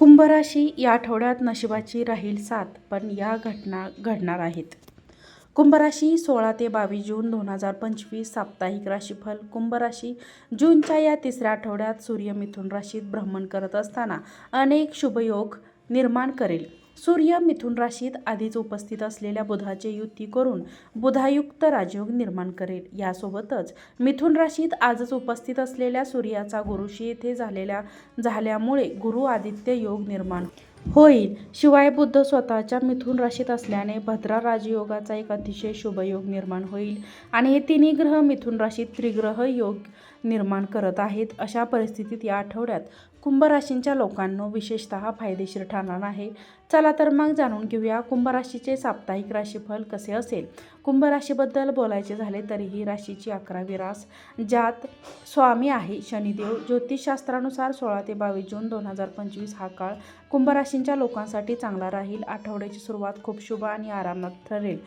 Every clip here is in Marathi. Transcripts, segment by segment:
कुंभराशी या आठवड्यात नशिबाची राहील साथ पण या घटना घडणार आहेत. कुंभराशी सोळा ते बावीस जून दोन हजार पंचवीस साप्ताहिक राशीफल. कुंभराशी जूनच्या या तिसऱ्या आठवड्यात सूर्य मिथुन राशीत भ्रमण करत असताना अनेक शुभयोग निर्माण करेल. सूर्य मिथुन राशीत आधीच उपस्थित असलेल्या बुधाचे युती करून बुधायुक्त राजयोग निर्माण करेल. यासोबतच मिथुन राशीत आजच उपस्थित असलेल्या सूर्याचा गुरुशी येथे झालेल्या झाल्यामुळे गुरु आदित्य योग निर्माण होईल. शिवाय बुद्ध स्वतःच्या मिथुन राशीत असल्याने भद्रा राजयोगाचा एक अतिशय शुभयोग निर्माण होईल. आणि हे तिन्ही ग्रह मिथुन राशीत त्रिग्रह योग निर्माण करत आहेत. अशा परिस्थितीत या आठवड्यात कुंभ राशींच्या लोकांना विशेषतः फायदेशीर ठरणार आहे. चला तर मग जाणून घेऊया कुंभ राशीचे साप्ताहिक राशीफल कसे असेल? कुंभ राशीबद्दल बोलायचे झाले तरीही राशीची अकरावी रास ज्यात स्वामी आहे शनिदेव. ज्योतिषशास्त्रानुसार सोळा ते बावीस जून दोन हजार पंचवीस हा काळ कुंभ राशींच्या लोकांसाठी चांगला राहील. आठवड्याची सुरुवात खूप शुभ आणि आरामात ठरेल.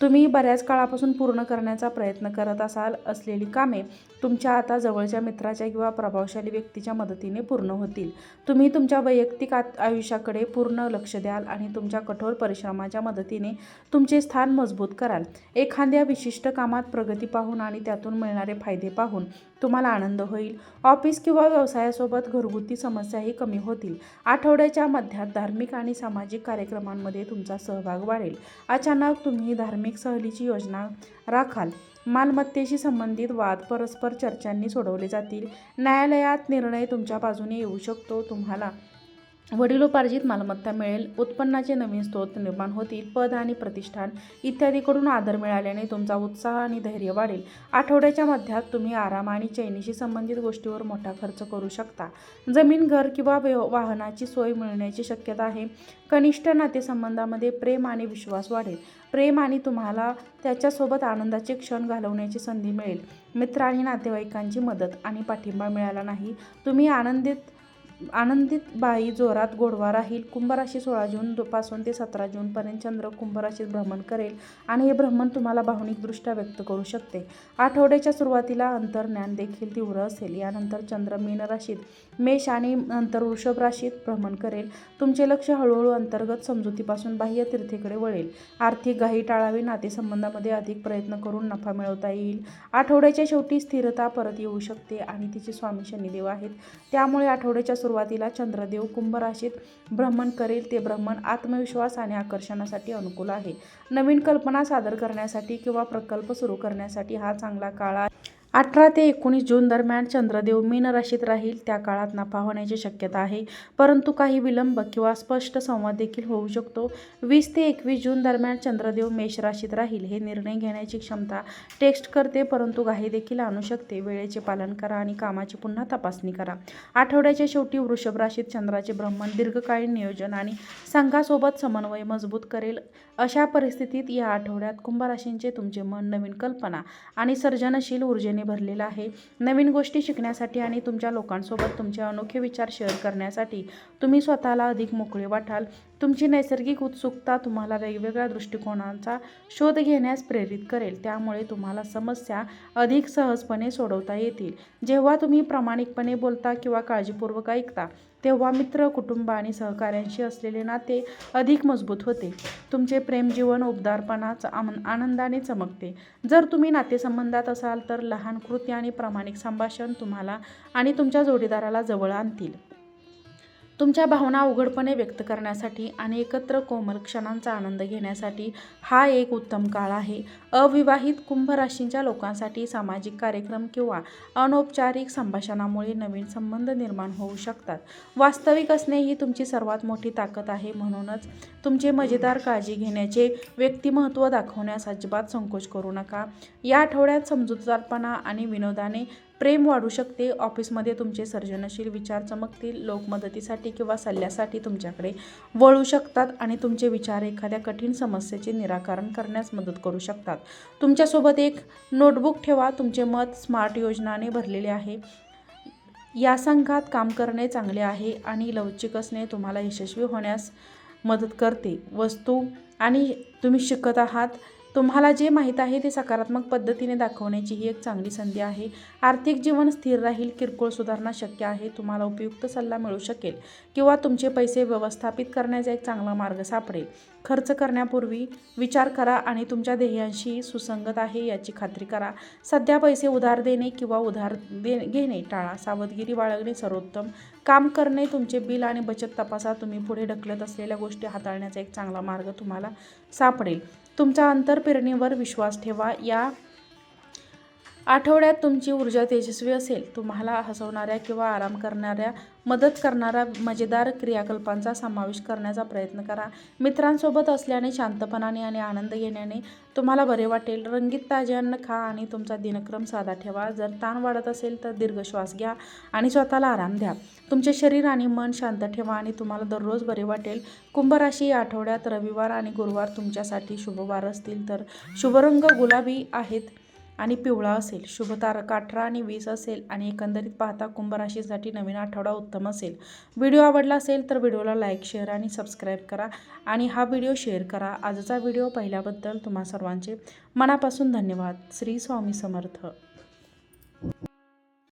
तुम्ही बऱ्याच काळापासून पूर्ण करण्याचा प्रयत्न करत असाल असलेली कामे तुमच्या आता जवळच्या मित्राच्या किंवा प्रभावशाली व्यक्तीच्या मदतीने पूर्ण होतील. तुम्ही तुमच्या वैयक्तिक आयुष्याकडे पूर्ण लक्ष द्याल आणि तुमच्या कठोर परिश्रमाच्या मदतीने तुमचे स्थान मजबूत कराल. एखाद्या विशिष्ट कामात प्रगती पाहून आणि त्यातून मिळणारे फायदे पाहून तुम्हाला आनंद होईल. ऑफिस किंवा व्यवसायासोबत घरगुती समस्याही कमी होतील. आठवड्याच्या मध्यात धार्मिक आणि सामाजिक कार्यक्रमांमध्ये तुमचा सहभाग वाढेल. अचानक तुम्ही धार्मिक सहलीची योजना राखाल. मालमत्तेशी संबंधित वाद परस्पर चर्चांनी सोडवले जातील. न्यायालयात निर्णय तुमच्या बाजूने येऊ शकतो तुम्हाला. वडिलोपार्जित मालमत्ता मिळेल उत्पन्नाचे नवीन स्रोत निर्माण होतील पद आणि प्रतिष्ठान इत्यादीकडून आदर मिळाल्याने तुमचा उत्साह आणि धैर्य वाढेल. आठवड्याच्या मध्यात तुम्ही आराम आणि चैनीशी संबंधित गोष्टीवर मोठा खर्च करू शकता. जमीन घर किंवा व्यव वाहनाची सोय मिळण्याची शक्यता आहे. कनिष्ठ नातेसंबंधामध्ये प्रेम आणि विश्वास वाढेल. प्रेम आणि तुम्हाला त्याच्यासोबत आनंदाचे क्षण घालवण्याची संधी मिळेल. मित्र आणि नातेवाईकांची मदत आणि पाठिंबा मिळाला नाही. तुम्ही आनंदित आनंदित बाई जोरात गोडवा राहील कुंभराशी सोळा जून पासून ते सतरा जूनपर्यंत चंद्र कुंभराशीत भ्रमण करेल आणि हे भ्रमण तुम्हाला भावनिकदृष्ट्या व्यक्त करू शकते. आठवड्याच्या सुरुवातीला अंतर्ज्ञान देखील तीव्र असेल. यानंतर चंद्र मीन राशीत मेष आणि नंतर वृषभ राशीत भ्रमण करेल. तुमचे लक्ष हळूहळू अंतर्गत समजुतीपासून बाह्य तीर्थेकडे वळेल. आर्थिक घाई टाळावी नातेसंबंधामध्ये अधिक प्रयत्न करून नफा मिळवता येईल. आठवड्याच्या शेवटी स्थिरता परत येऊ शकते आणि तिचे स्वामी शनिदेव आहेत. त्यामुळे आठवड्याच्या सुरुवातीला चंद्रदेव कुंभ राशीत भ्रमण करेल. ते भ्रमण आत्मविश्वास आणि आकर्षणासाठी अनुकूल आहे. नवीन कल्पना सादर करण्यासाठी किंवा प्रकल्प सुरू करण्यासाठी हा चांगला काळ आहे. अठरा ते एकोणीस जून दरम्यान चंद्रदेव मीन राशीत राहील. त्या काळात नफा होण्याची शक्यता आहे. परंतु काही विलंब किंवा स्पष्ट संवाद देखील होऊ शकतो. वीस ते एकवीस जून दरम्यान चंद्रदेव मेष राशीत राहील हे निर्णय घेण्याची क्षमता टेक्स्ट करते परंतु घाई देखील आणू शकते. वेळेचे पालन करा आणि कामाची पुन्हा तपासणी करा. आठवड्याच्या शेवटी वृषभ राशीत चंद्राचे ब्रह्मण दीर्घकालीन नियोजन आणि संघासोबत समन्वय मजबूत करेल. अशा परिस्थितीत या आठवड्यात कुंभराशींचे तुमचे मन नवीन कल्पना आणि सर्जनशील ऊर्जेने भरलेलं आहे. नवीन गोष्टी शिकण्यासाठी आणि तुमच्या लोकांसोबत तुमचे अनोखे विचार शेअर करण्यासाठी तुम्ही स्वतःला अधिक मोकळे वाटाल. तुमची नैसर्गिक उत्सुकता तुम्हाला वेगवेगळ्या दृष्टिकोनांचा शोध घेण्यास प्रेरित करेल. त्यामुळे तुम्हाला समस्या अधिक सहजपणे सोडवता येतील. जेव्हा तुम्ही प्रामाणिकपणे बोलता किंवा काळजीपूर्वक ऐकता तेव्हा मित्र कुटुंब आणि सहकाऱ्यांशी असलेले नाते अधिक मजबूत होते. तुमचे प्रेमजीवन उबदारपणाच आम आनंदाने चमकते. जर तुम्ही नातेसंबंधात असाल तर लहान कृती आणि प्रामाणिक संभाषण तुम्हाला आणि तुमच्या जोडीदाराला जवळ आणतील. तुमच्या भावना उघडपणे व्यक्त करण्यासाठी आणि एकत्र कोमल क्षणांचा आनंद घेण्यासाठी हा एक उत्तम काळ आहे. अविवाहित कुंभ राशींच्या लोकांसाठी सामाजिक कार्यक्रम किंवा अनौपचारिक संभाषणामुळे नवीन संबंध निर्माण होऊ शकतात. वास्तविक असणे ही तुमची सर्वात मोठी ताकद आहे. म्हणूनच तुमचे मजेदार काळजी घेण्याचे व्यक्तिमत्व दाखवण्यास अजिबात संकोच करू नका. या आठवड्यात समजूतदारपणा आणि विनोदाने प्रेम वाढू शकते ऑफिसमध्ये तुमचे सर्जनशील विचार चमकतील लोक मदतीसाठी किंवा सल्ल्यासाठी तुमच्याकडे वळू शकतात आणि तुमचे विचार एखाद्या कठीण समस्येचे निराकरण करण्यास मदत करू शकतात. तुमच्यासोबत एक नोटबुक ठेवा तुमचे मत स्मार्ट योजनाने भरलेले आहे. या संघात काम करणे चांगले आहे आणि लवचिक असणे तुम्हाला यशस्वी होण्यास मदत करते. वस्तू आणि तुम्ही शिकत आहात तुम्हाला जे माहीत आहे ते सकारात्मक पद्धतीने दाखवण्याची ही एक चांगली संधी आहे. आर्थिक जीवन स्थिर राहील किरकोळ सुधारणा शक्य आहे तुम्हाला उपयुक्त सल्ला मिळू शकेल किंवा तुमचे पैसे व्यवस्थापित करण्याचा एक चांगला मार्ग सापडेल. खर्च करण्यापूर्वी विचार करा आणि तुमच्या ध्येयांशी सुसंगत आहे याची खात्री करा. सध्या पैसे उधार देणे किंवा उधार दे घेणे टाळा. सावधगिरी बाळगणे सर्वोत्तम. काम करणे तुमचे बिल आणि बचत तपासा. तुम्ही पुढे ढकलत असलेल्या गोष्टी हाताळण्याचा एक चांगला मार्ग तुम्हाला सापडेल. तुमचा पेरणीवर विश्वास ठेवा. या आठवड्यात तुमची ऊर्जा तेजस्वी असेल. तुम्हाला हसवणाऱ्या किंवा आराम करणाऱ्या मदत करणाऱ्या मजेदार क्रियाकल्पांचा समावेश करण्याचा प्रयत्न करा. मित्रांसोबत असल्याने शांतपणाने आणि आनंद घेण्याने तुम्हाला बरे वाटेल. रंगीत ताजे अन्न खा आणि तुमचा दिनक्रम साधा ठेवा. जर ताण वाढत असेल तर दीर्घ श्वास घ्या आणि स्वतःला आराम द्या. तुमचे शरीर आणि मन शांत ठेवा आणि तुम्हाला दररोज बरे वाटेल. कुंभराशी या आठवड्यात रविवार आणि गुरुवार तुमच्यासाठी शुभवार असतील तर शुभरंग गुलाबी आहेत. आणि पिवळा असेल शुभ तारक अठरा आणि वीस असेल आणि एकंदरीत पाहता कुंभ राशीसाठी नवीन आठवडा उत्तम असेल. व्हिडिओ आवडला असेल तर व्हिडिओला लाईक शेअर आणि सबस्क्राईब करा आणि हा व्हिडिओ शेअर करा. आजचा व्हिडिओ पाहिल्याबद्दल तुम्हा सर्वांचे मनापासून धन्यवाद. श्री स्वामी समर्थ.